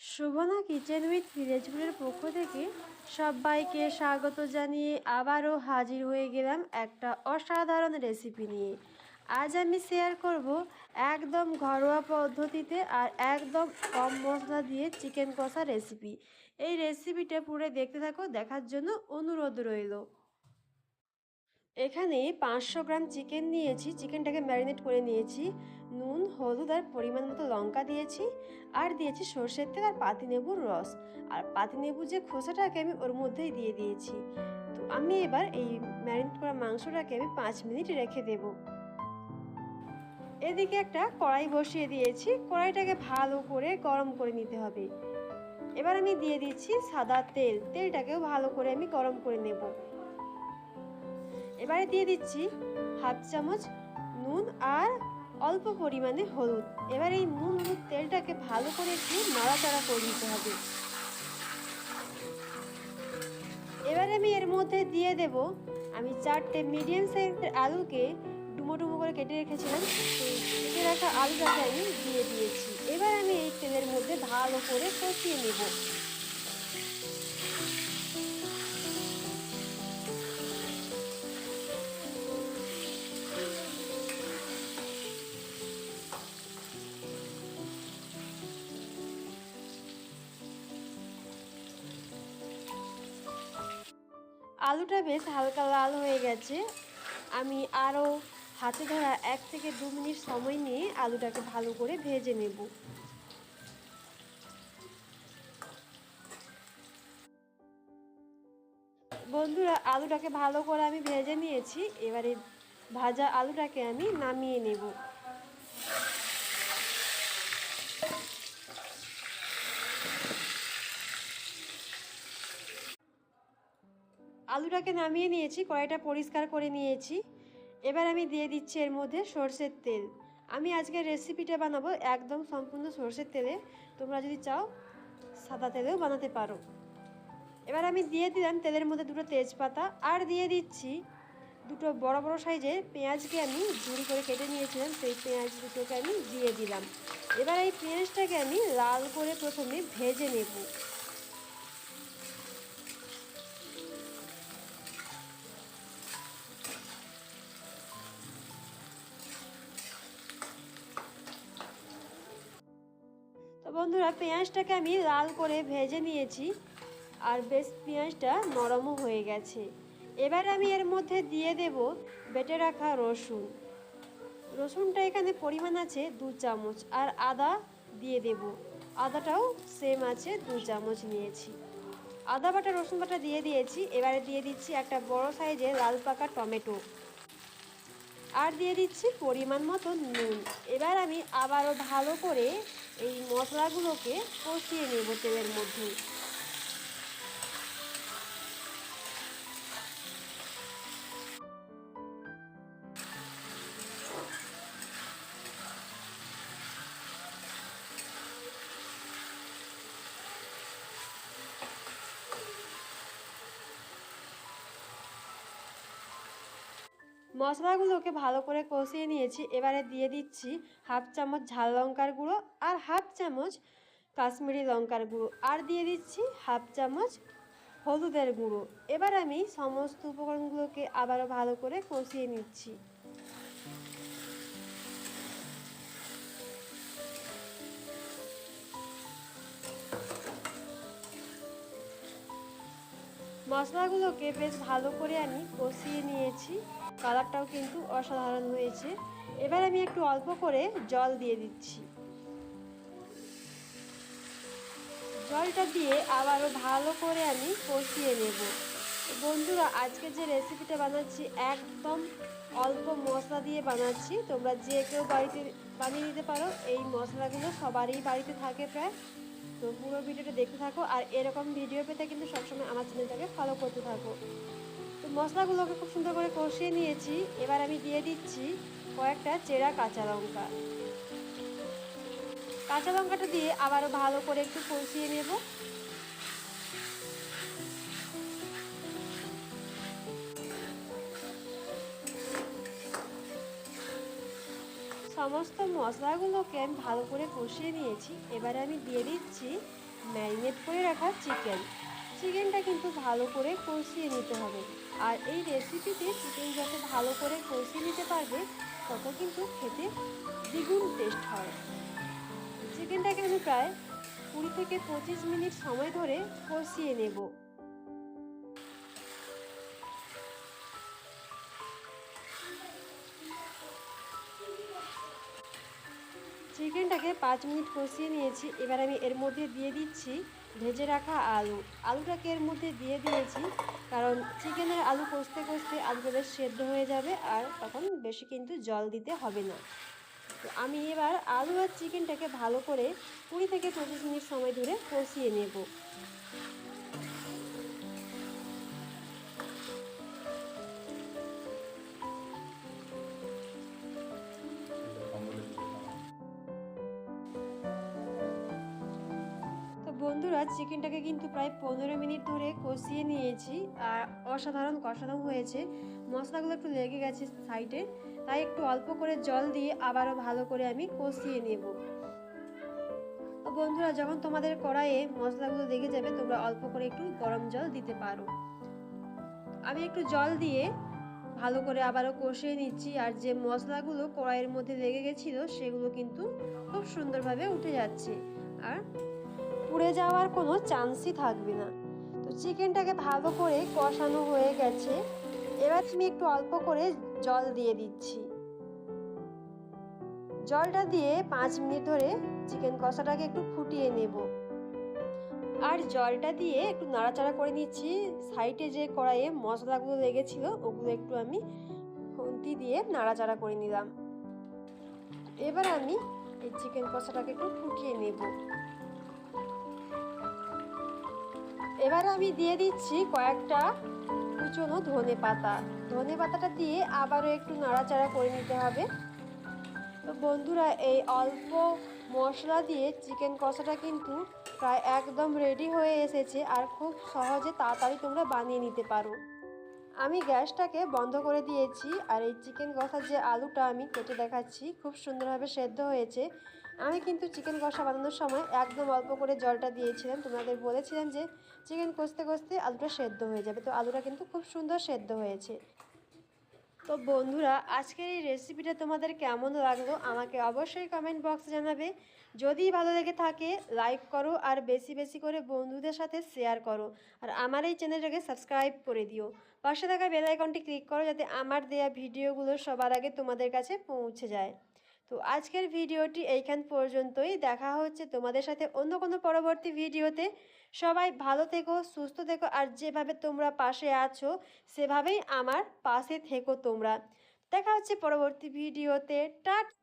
Shobhana kitchen with ভিলেজপুরের পক্ষ থেকে সবাইকে স্বাগত জানিয়ে আবারও হাজির হয়ে গেলাম একটা অসাধারণ রেসিপি নিয়ে। আজ আমি শেয়ার করব একদম ঘরোয়া পদ্ধতিতে আর একদম কম মশলা দিয়ে চিকেন কষা রেসিপি এই রেসিপিটা পুরো দেখতে থাকো, দেখার জন্য অনুরোধ রইল। এখানে পাঁচশো গ্রাম চিকেন নিয়েছি। চিকেনটাকে ম্যারিনেট করে নিয়েছি। নুন, হলুদ আর পরিমাণ মতো লঙ্কা দিয়েছি। আর দিয়েছি সর্ষের তেল আর পাতিনেবুর রস। আর পাতিনেবুর যে খোসাটাকে আমি ওর মধ্যেই দিয়ে দিয়েছি। তো আমি এবার এই ম্যারিনেট করা মাংসটাকে আমি পাঁচ মিনিট রেখে দেব। এদিকে একটা কড়াই বসিয়ে দিয়েছি। কড়াইটাকে ভালো করে গরম করে নিতে হবে। এবার আমি দিয়ে দিচ্ছি সাদা তেল। তেলটাকেও ভালো করে আমি গরম করে নেব। এবারে দিয়ে দিচ্ছি হাফ চামচ নুন আর অল্প পরিমাণে হলুদ। এবার এই নুন হলুদ তেলটাকে ভালো করে একটু নাড়াচাড়া করে দিতে হবে। এবারে আমি এর মধ্যে দিয়ে দেব, আমি চারটে মিডিয়াম সাইজের আলুকে ডুমো ডুমো করে কেটে রেখেছিলাম কেটে রাখা আলুটাকে আমি দিয়ে দিয়েছি। এবার আমি এই তেলের মধ্যে ভালো করে কষিয়ে নেব। আলুটা বেশ হালকা লাল হয়ে গেছে। আমি আরও হাতে ধরা এক থেকে দু মিনিট সময় নিয়ে আলুটাকে ভালো করে ভেজে নেব। বন্ধুরা, আলুটাকে ভালো করে আমি ভেজে নিয়েছি। এবারে ভাজা আলুটাকে আমি নামিয়ে নেব। আলুটাকে নামিয়ে নিয়েছি, কড়াইটা পরিষ্কার করে নিয়েছি। এবার আমি দিয়ে দিচ্ছি এর মধ্যে সর্ষের তেল। আমি আজকে রেসিপিটা বানাবো একদম সম্পূর্ণ সর্ষের তেলে। তোমরা যদি চাও, সাদা তেলেও বানাতে পারো। এবার আমি দিয়ে দিলাম তেলের মধ্যে দুটো তেজপাতা আর দিয়ে দিচ্ছি দুটো বড় বড় সাইজের পেঁয়াজকে আমি ঝুড়ি করে কেটে নিয়েছিলাম, সেই পেঁয়াজ দুটোকে আমি দিয়ে দিলাম। এবার এই পেঁয়াজটাকে আমি লাল করে প্রথমে ভেজে নেব। বন্ধুরা, পেঁয়াজটাকে আমি লাল করে ভেজে নিয়েছি আর বেশ পেঁয়াজটা নরমও হয়ে গেছে। এবার আমি এর মধ্যে দিয়ে দেব বেটে রাখা রসুন। রসুনটা এখানে পরিমাণ আছে দু চামচ আর আদা দিয়ে দেব। আদাটাও সেম আছে, দু চামচ নিয়েছি। আদা বাটা, রসুন বাটা দিয়ে দিয়েছি। এবারে দিয়ে দিচ্ছি একটা বড় সাইজের লাল পাকা টমেটো। আর দিয়ে দিচ্ছি পরিমাণ মতো নুন। এবার আমি আবারও ভালো করে এই মশলাগুলোকে কষিয়ে নেব তেলের মধ্যে। মশলাগুলোকে ভালো করে কষিয়ে নিয়েছি। এবারে দিয়ে দিচ্ছি হাফ চামচ ঝাল লঙ্কার গুঁড়ো আর হাফ চামচ কাশ্মীরি লঙ্কার গুঁড়ো। আর দিয়ে দিচ্ছি হাফ চামচ হলুদের গুঁড়ো। এবার আমি সমস্ত উপকরণগুলোকে আবারও ভালো করে কষিয়ে নিচ্ছি। মশলাগুলোকে বেশ ভালো করে আমি কষিয়ে নিয়েছি। কালারটাও কিন্তু অসাধারণ হয়েছে। এবার আমি একটু অল্প করে জল দিয়ে দিচ্ছি। জলটা দিয়ে আবারও ভালো করে আমি কষিয়ে নেব। বন্ধুরা, আজকে যে রেসিপিটা বানাচ্ছি, একদম অল্প মশলা দিয়ে বানাচ্ছি। তোমরা যে কেউ বাড়িতে বানিয়ে নিতে পারো, এই মশলাগুলো সবারই বাড়িতে থাকে প্রায়। তো পুরো ভিডিওটা দেখতে থাকো। আর এরকম ভিডিও পেতে কিন্তু সবসময় আমার চ্যানেলটাকে ফলো করতে থাকো। মশলাগুলোকে খুব সুন্দর করে কষিয়ে নিয়েছি। এবার আমি দিয়ে দিচ্ছি কয়েকটা চেরা কাঁচা লঙ্কা। কাঁচা লঙ্কাটা দিয়ে আবারও ভালো করে একটু কষিয়ে নেব। সমস্ত মশলাগুলোকে আমি ভালো করে কষিয়ে নিয়েছি। এবার আমি দিয়ে দিচ্ছি ম্যারিনেট করে রাখা চিকেন। চিকেনটা কিন্তু ভালো করে কষিয়ে নিতে হবে। আর এই রেসিপিতে চিকেন যত ভালো করে কষিয়ে নিতে পারবে, তত কিন্তু খেতে দ্বিগুণ টেস্ট হয়। চিকেনটাকে আমি প্রায় কুড়ি থেকে পঁচিশ মিনিট সময় ধরে কষিয়ে নেব। চিকেনটাকে পাঁচ মিনিট কষিয়ে নিয়েছি, এবার আমি এর মধ্যে দিয়ে দিচ্ছি ভেজে রাখা আলু। আলুটাকে এর মধ্যে দিয়ে দিয়েছি, কারণ চিকেনের আলু কষতে কষতে আলুটা বেশ সেদ্ধ হয়ে যাবে আর তখন বেশি কিন্তু জল দিতে হবে না। তো আমি এবার আলু আর চিকেনটাকে ভালো করে কুড়ি থেকে পঁচিশ মিনিট সময় ধরে কষিয়ে নেব। চিকেনটাকে কিন্তু প্রায় পনেরো মিনিট ধরে কষিয়ে নিয়েছি আর অসাধারণ কষানো হয়েছে। মশলাগুলো একটু লেগে গেছে সাইডে, তাই একটু অল্প করে জল দিয়ে আবারও ভালো করে আমি কষিয়ে নেব। তো বন্ধুরা, যখন তোমাদের কড়াইয়ে মশলাগুলো লেগে যাবে, তোমরা অল্প করে একটু গরম জল দিতে পারো। আমি একটু জল দিয়ে ভালো করে আবারও কষিয়ে নিচ্ছি আর যে মশলাগুলো কড়াইয়ের মধ্যে লেগে গেছিল, সেগুলো কিন্তু খুব সুন্দরভাবে উঠে যাচ্ছে। আর পুড়ে যাওয়ার কোনো চান্সই থাকবে না। তো চিকেনটাকে ভালো করে কষানো হয়ে গেছে। এবার আমি একটু অল্প করে জল দিয়ে দিচ্ছি। জলটা দিয়ে পাঁচ মিনিট ধরে চিকেন কষাটাকে একটু ফুটিয়ে নেব। আর জলটা দিয়ে একটু নাড়াচাড়া করে নিচ্ছি। সাইডে যে কড়াইয়ে মশলাগুলো লেগেছিল, ওগুলো একটু আমি খুন্তি দিয়ে নাড়াচাড়া করে নিলাম। এবার আমি এই চিকেন কষাটাকে একটু ফুটিয়ে নেব। এবার আমি দিয়ে দিচ্ছি কয়েকটা কুচনো ধনে পাতা। ধনে পাতাটা দিয়ে আবারও একটু নাড়াচাড়া করে নিতে হবে। তো বন্ধুরা, এই অল্প মশলা দিয়ে চিকেন কষাটা কিন্তু প্রায় একদম রেডি হয়ে এসেছে আর খুব সহজে তাড়াতাড়ি তোমরা বানিয়ে নিতে পারো। আমি গ্যাসটাকে বন্ধ করে দিয়েছি আর এই চিকেন কষার যে আলুটা আমি কেটে দেখাচ্ছি, খুব সুন্দরভাবে সেদ্ধ হয়েছে। আমি কিন্তু চিকেন কষা বানানোর সময় একদম অল্প করে জলটা দিয়েছিলাম। তোমাদের বলেছিলাম যে চিকেন কষতে কষতে আলুটা সেদ্ধ হয়ে যাবে। তো আলুটা কিন্তু খুব সুন্দর সেদ্ধ হয়েছে। তো বন্ধুরা, আজকের এই রেসিপিটা তোমাদের কেমন লাগল আমাকে অবশ্যই কমেন্ট বক্সে জানাবে। যদি ভালো লেগে থাকে লাইক করো আর বেশি বেশি করে বন্ধুদের সাথে শেয়ার করো। আর আমার এই চ্যানেলটাকে সাবস্ক্রাইব করে দিও। পাশে থাকা বেল আইকনটি ক্লিক করো যাতে আমার দেয়া ভিডিওগুলো সবার আগে তোমাদের কাছে পৌঁছে যায়। তো আজকের ভিডিওটি এইখান পর্যন্তই। দেখা হচ্ছে তোমাদের সাথে অন্য কোনো পরবর্তী ভিডিওতে। সবাই ভালো থেকো, সুস্থ থেকো, আর যেভাবে তোমরা পাশে আছো, সেভাবেই আমার পাশে থেকো তোমরা। দেখা হচ্ছে পরবর্তী ভিডিওতে। টাটা!